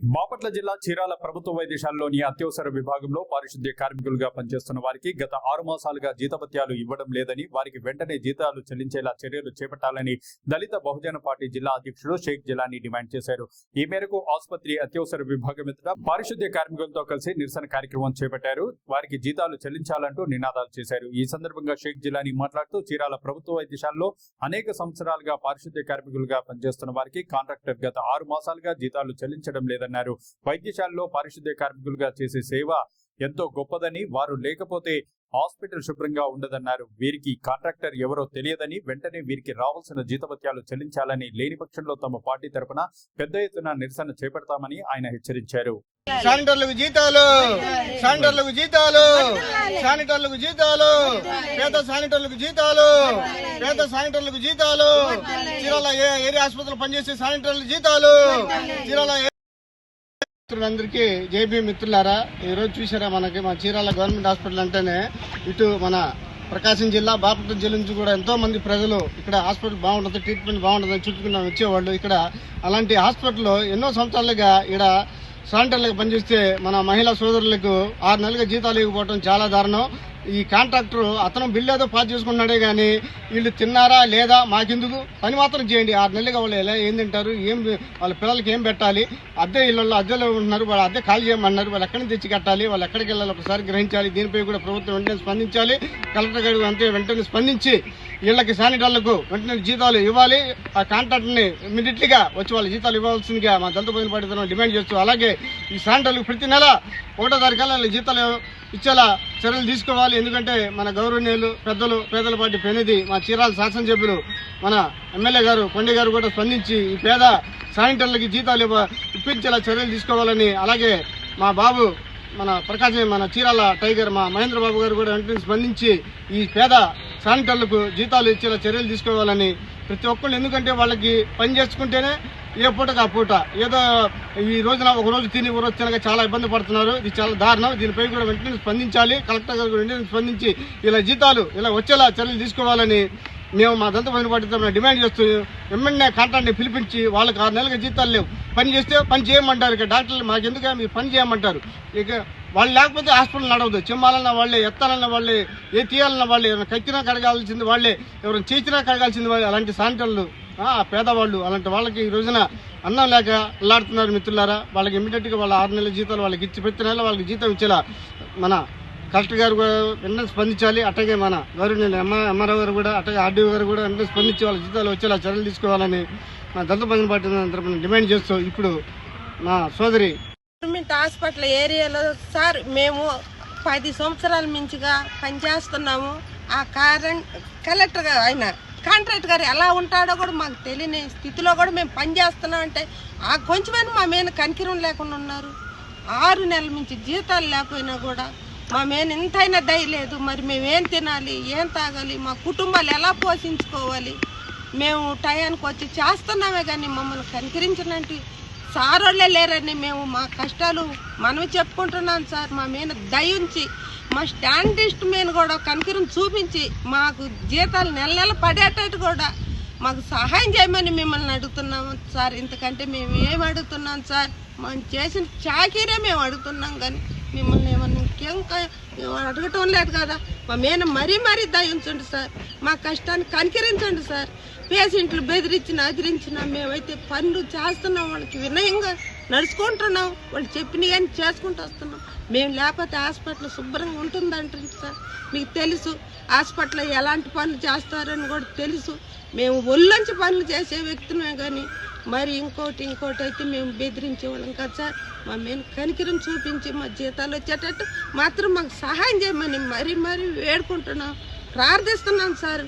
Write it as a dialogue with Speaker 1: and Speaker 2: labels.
Speaker 1: బాపట్ల జిల్లా చీరాల ప్రభుత్వ వైద్యశాలలోని అత్యవసర విభాగంలో పారిశుద్ధ్య కార్మికులుగా పనిచేస్తున్న వారికి గత ఆరు మాసాలుగా జీతభత్యాలు ఇవ్వడం లేదని వారికి వెంటనే జీతాలు చెల్లించేలా చర్యలు చేపట్టాలని దళిత బహుజన పార్టీ జిల్లా అధ్యక్షుడు షేక్ జిలానీ డిమాండ్ చేశారు. ఈ మేరకు ఆసుపత్రి అత్యవసర విభాగం ఎదుట పారిశుద్ధ్య కార్మికులతో కలిసి నిరసన కార్యక్రమం చేపట్టారు. వారికి జీతాలు చెల్లించాలంటూ నినాదాలు చేశారు. ఈ సందర్భంగా షేక్ జిలానీ మాట్లాడుతూ చీరాల ప్రభుత్వ వైద్యశాలలో అనేక సంవత్సరాలుగా పారిశుద్ధ్య కార్మికులుగా పనిచేస్తున్న వారికి కాంట్రాక్టర్ గత ఆరు మాసాలుగా జీతాలు చెల్లించడం లేదని అన్నారు. వైద్యశాలలో పారిశుద్ధ్య కార్మికులుగా చేసే సేవ ఎంతో గొప్పదని వారు లేకపోతే హాస్పిటల్ శుభ్రంగా ఉండదన్నారు. వీరికి కాంట్రాక్టర్ ఎవరో తెలియదని వెంటనే వీరికి రావాల్సిన జీతభత్యాలు చెల్లించాలని లేని పక్షంలో తమ పార్టీ తరపున పెద్ద ఎత్తున నిరసన చేపడతామని ఆయన హెచ్చరించారు.
Speaker 2: శానిటర్లకు జీతాలు! శానిటర్లకు జీతాలు! శానిటర్లకు జీతాలు! పేద శానిటర్లకు జీతాలు! పేద శానిటర్లకు జీతాలు! చీరాల ఏరియా ఆసుపత్రిలో పనిచేసే శానిటర్ల జీతాలు! చీరాల మిత్రులందరికీ జేబీ మిత్రులారా. ఈ రోజు చూసారా మనకి మన చీరాల గవర్నమెంట్ హాస్పిటల్ అంటేనే ఇటు మన ప్రకాశం జిల్లా బాపట్ల జిల్లా నుంచి కూడా ఎంతో మంది ప్రజలు ఇక్కడ హాస్పిటల్ బాగుంటుంది ట్రీట్మెంట్ బాగుంటుంది చుట్టుకున్న వచ్చేవాళ్ళు ఇక్కడ. అలాంటి హాస్పిటల్లో ఎన్నో సంవత్సరాలుగా ఇక్కడ శానిటర్లకు పనిచేస్తే మన మహిళా సోదరులకు ఆరు నెలలుగా జీతాలు ఇవ్వకపోవడం చాలా దారుణం. ఈ కాంట్రాక్టర్ అతను బిల్లు ఏదో పాస్ చేసుకున్నాడే కానీ వీళ్ళు తిన్నారా లేదా మాకెందుకు? పని మాత్రం చేయండి. ఆరు నెలలుగా వాళ్ళు ఎలా ఏం తింటారు? ఏం వాళ్ళ పిల్లలకి ఏం పెట్టాలి? అద్దె ఇళ్ళల్లో అద్దెలో ఉంటున్నారు. వాళ్ళు అద్దె ఖాళీ చేయమన్నారు. వాళ్ళు ఎక్కడి నుంచి తెచ్చి కట్టాలి? వాళ్ళు ఎక్కడికి వెళ్ళాలి? ఒకసారి గ్రహించాలి. దీనిపై కూడా ప్రభుత్వం వెంటనే స్పందించాలి. కలెక్టర్ గారు అంతే వెంటనే స్పందించి వీళ్ళకి శానిటర్లకు వెంటనే జీతాలు ఇవ్వాలి. ఆ కాంట్రాక్టర్ని ఇమీడియట్లీగా వచ్చి వాళ్ళ జీతాలు ఇవ్వాల్సిందిగా మా దళిత బోధన పడితే డిమాండ్ చేస్తూ అలాగే ఈ శానిటర్లకు ప్రతి నెల ఒకటో తారీఖు జీతాలు ఇచ్చేలా చర్యలు తీసుకోవాలి. ఎందుకంటే మన గౌరవనీయులు పెద్దలు పేదల పార్టీ ప్రతినిధి మా చీరాల శాసనసభ్యులు మన ఎమ్మెల్యే గారు కొండే గారు కూడా స్పందించి ఈ పేద శానిటర్లకి జీతాలు ఇవ్వ- ఇప్పించేలా చర్యలు తీసుకోవాలని అలాగే మా బాబు మన ప్రకాశం మన చీరాల టైగర్ మా మహేంద్ర బాబు గారు కూడా వెంటనే స్పందించి ఈ పేద శానిటర్లకు జీతాలు ఇచ్చేలా చర్యలు తీసుకోవాలని ప్రతి ఒక్కళ్ళు ఎందుకంటే వాళ్ళకి పని చేసుకుంటేనే ఏ పూటకు ఆ పూట. ఏదో ఈ రోజున ఒక రోజు తిని ఒక రోజు తినక చాలా ఇబ్బంది పడుతున్నారు. ఇది చాలా దారుణం. దీనిపై కూడా వెంటనే స్పందించాలి. కలెక్టర్ గారు కూడా వెంటనే స్పందించి ఇలా జీతాలు ఇలా వచ్చేలా చర్యలు తీసుకోవాలని మేము మా దంత పని పట్టిన డిమాండ్ చేస్తూ ఎమ్మెల్యే కాంట్రాక్ట్ని పిలిపించి వాళ్ళకి ఆరు నెలలకు జీతాలు లేవు. పని చేస్తే పని చేయమంటారు. ఇక డాక్టర్లు మాకెందుకు మీరు పని చేయమంటారు? ఇక వాళ్ళు లేకపోతే హాస్పిటల్ నడవదు. చిమ్మాలన్న వాళ్ళే ఎత్తాలన్న వాళ్ళే ఏ తీయాలన్న వాళ్ళే ఎవరైనా కక్కినా కడగాల్సింది వాళ్ళే ఎవరైనా చేసినా కడగాల్సింది వాళ్ళే. అలాంటి శానిటర్లు పేదవాళ్ళు అలాంటి వాళ్ళకి ఈ రోజున అన్నం లేక అల్లాడుతున్నారు మిత్రులారా. వాళ్ళకి ఇమీడియట్గా వాళ్ళ ఆరు నెలల జీతాలు వాళ్ళకి ఇచ్చి ప్రతి నెల వాళ్ళకి జీతం ఇచ్చేలా మన కలెక్టర్ గారు కూడా వెంటనే స్పందించాలి. అట్టగే మన గవర్నమెంట్ ఎంఆ ఎంఆర్ఓ గారు కూడా అట్టగే ఆర్డీఓ గారు కూడా వెంటనే స్పందించి వాళ్ళ జీతాలు వచ్చేలా చర్యలు తీసుకోవాలని మా దళిత బంధు పార్టీ తరపున డిమాండ్ చేస్తూ ఇప్పుడు మా సోదరి
Speaker 3: గవర్నమెంట్ హాస్పిటల్ ఏరియాలో సార్ మేము పది సంవత్సరాల మించిగా పనిచేస్తున్నాము. ఆ కరెంట్ కలెక్టర్ గారు ఆయన కాంట్రాక్ట్ గారు ఎలా ఉంటాడో కూడా మాకు తెలియని స్థితిలో కూడా మేము పనిచేస్తున్నాం అంటే ఆ కొంచెమైనా మా మీద కనికిరం లేకుండా ఉన్నారు. ఆరు నెలల నుంచి జీతాలు లేకపోయినా కూడా మా మీద ఇంతైనా దయ లేదు. మరి మేము ఏం తినాలి ఏం తాగాలి మా కుటుంబాలు ఎలా పోషించుకోవాలి? మేము టయానికి వచ్చి చేస్తున్నామే కానీ మమ్మల్ని కనికరించినట్టు సారోళ్ళే లేరని మేము మా కష్టాలు మనం చెప్పుకుంటున్నాం సార్. మా మీద దయ ఉంచి మా స్టాండిస్ట్ మీద కూడా కనికరం చూపించి మాకు జీతాలు నెల నెల పడేటట్టు కూడా మాకు సహాయం చేయమని మిమ్మల్ని అడుగుతున్నాము సార్. ఇంతకంటే మేము ఏం అడుగుతున్నాం సార్? మనం చేసిన చాకీరే మేము అడుగుతున్నాం కానీ మిమ్మల్ని ఏమన్నా ఇంకేం అడగటం లేదు కదా. మా మీద మరీ మరీ దయించండి సార్. మా కష్టాన్ని కనికరించండి సార్. పేషెంట్లు బెదిరించిన అదిరించిన మేమైతే పనులు చేస్తున్నాం వాళ్ళకి వినయంగా నడుచుకుంటున్నాం వాళ్ళు చెప్పిన కానీ చేసుకుంటూ వస్తున్నాం. మేము లేకపోతే హాస్పిటల్ శుభ్రంగా ఉంటుందంటుంది సార్. మీకు తెలుసు హాస్పిటల్లో ఎలాంటి పనులు చేస్తారని కూడా తెలుసు. మేము ఒళ్ళొంచి పనులు చేసే వ్యక్తులమే కానీ మరి ఇంకోటి ఇంకోటి అయితే మేము బెదిరించే వాళ్ళం కదా సార్. మా మేము కనికిరం చూపించి మా జీతాలు వచ్చేటట్టు మాత్రం మాకు సహాయం చేయమని మరీ మరీ వేడుకుంటున్నాం ప్రార్థిస్తున్నాం సార్.